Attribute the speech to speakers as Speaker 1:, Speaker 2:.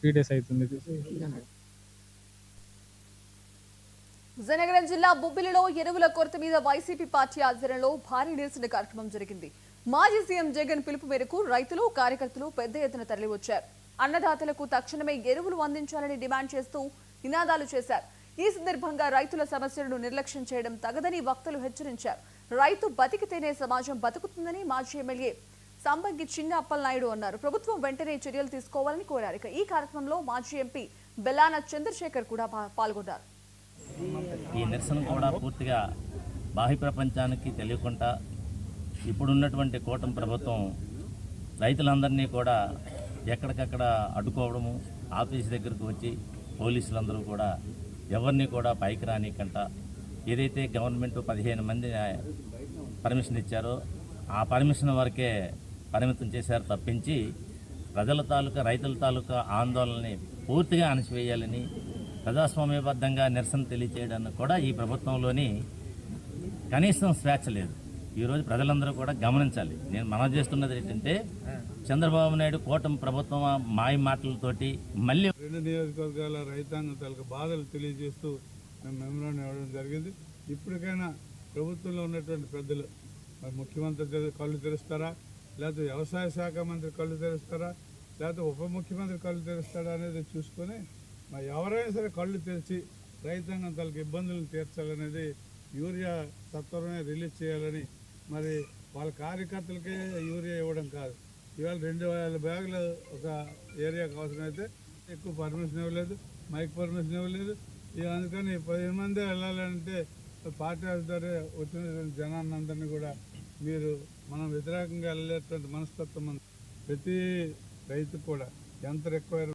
Speaker 1: Three days అవుతుంది
Speaker 2: విజయనగరం జిల్లా బొబ్బిలిలో ఎరువుల కొరత మీద వైసీపీ పార్టీ ఆధ్వర్యంలో భారీ నిరసన కార్యక్రమం జరిగింది. మాజీ సీఎం జగన్ పిలుపు మేరకు రైతులు కార్యకర్తలు పెద్ద ఎత్తున తరలివచ్చారు. అన్నదాతలకు తక్షణమే ఎరువులు అందించాలని డిమాండ్ చేస్తూ నినాదాలు చేశారు. ఈ సందర్భంగా రైతుల సమస్యలను నిర్లక్ష్యం చేయడం తగదని వక్తలు హెచ్చరించారు. రైతు బతికితేనే సమాజం బతుకుతుందని మాజీ ఎమ్మెల్యే సంబంగి చిన్న అప్పలనాయుడు అన్నారు. ప్రభుత్వం వెంటనే చర్యలు తీసుకోవాలని కోరారు. ఇక ఈ కార్యక్రమంలో మాజీ ఎంపీ బెల్లాన చంద్రశేఖర్ కూడా పాల్గొన్నారు.
Speaker 3: ఈ నిరసన కూడా పూర్తిగా బాహ్య ప్రపంచానికి తెలియకుండా ఇప్పుడున్నటువంటి కూటమి ప్రభుత్వం రైతులందరినీ కూడా ఎక్కడికక్కడ అడ్డుకోవడము ఆఫీస్ దగ్గరకు వచ్చి పోలీసులందరూ కూడా ఎవరిని కూడా పైకి రానికంట ఏదైతే గవర్నమెంట్ పదిహేను మంది పర్మిషన్ ఇచ్చారో ఆ పర్మిషన్ వరకే పరిమితం చేశారు తప్పించి ప్రజల తాలూకా రైతుల తాలూకా ఆందోళనని పూర్తిగా అణచివేయాలని ప్రజాస్వామ్యబద్ధంగా నిరసన తెలియచేయడానికి కూడా ఈ ప్రభుత్వంలోని కనీసం స్వేచ్ఛ లేదు. ఈరోజు ప్రజలందరూ కూడా గమనించాలి. నేను మనం చేస్తున్నది ఏంటంటే చంద్రబాబు నాయుడు కూటమి ప్రభుత్వం మాయ మాటలతోటి మళ్ళీ
Speaker 4: రెండు నియోజకవర్గాల రైతాంగం తాలూకు బాధలు తెలియజేస్తూ మేము మెమరాండం ఇవ్వడం జరిగింది. ఇప్పటికైనా ప్రభుత్వంలో ఉన్నటువంటి పెద్దలు మరి ముఖ్యమంత్రి కళ్ళు తెరుస్తారా? లేకపోతే వ్యవసాయ శాఖ మంత్రి కళ్ళు తెరుస్తారా? లేకపోతే ఉప ముఖ్యమంత్రి కళ్ళు తెరుస్తారా అనేది చూసుకొని మరి ఎవరైనా సరే కళ్ళు తెరిచి రైతాంగం తలకి ఇబ్బందులను తీర్చాలనేది యూరియా సత్వరమే రిలీజ్ చేయాలని మరి వాళ్ళ కార్యకర్తలకే యూరియా ఇవ్వడం కాదు. ఇవాళ రెండు వేల బ్యాగులు ఒక ఏరియాకు అవసరమైతే ఎక్కువ పర్మిషన్ ఇవ్వలేదు మైక్ పర్మిషన్ ఇవ్వలేదు. ఇక అందుకని పదిహేను మంది వెళ్ళాలంటే పార్టీ ద్వారా వచ్చిన జనాన్నందరినీ కూడా మీరు మనం వ్యతిరేకంగా వెళ్ళేటువంటి మనస్తత్వం ప్రతి రైతు కూడా ఎంత రిక్వైర్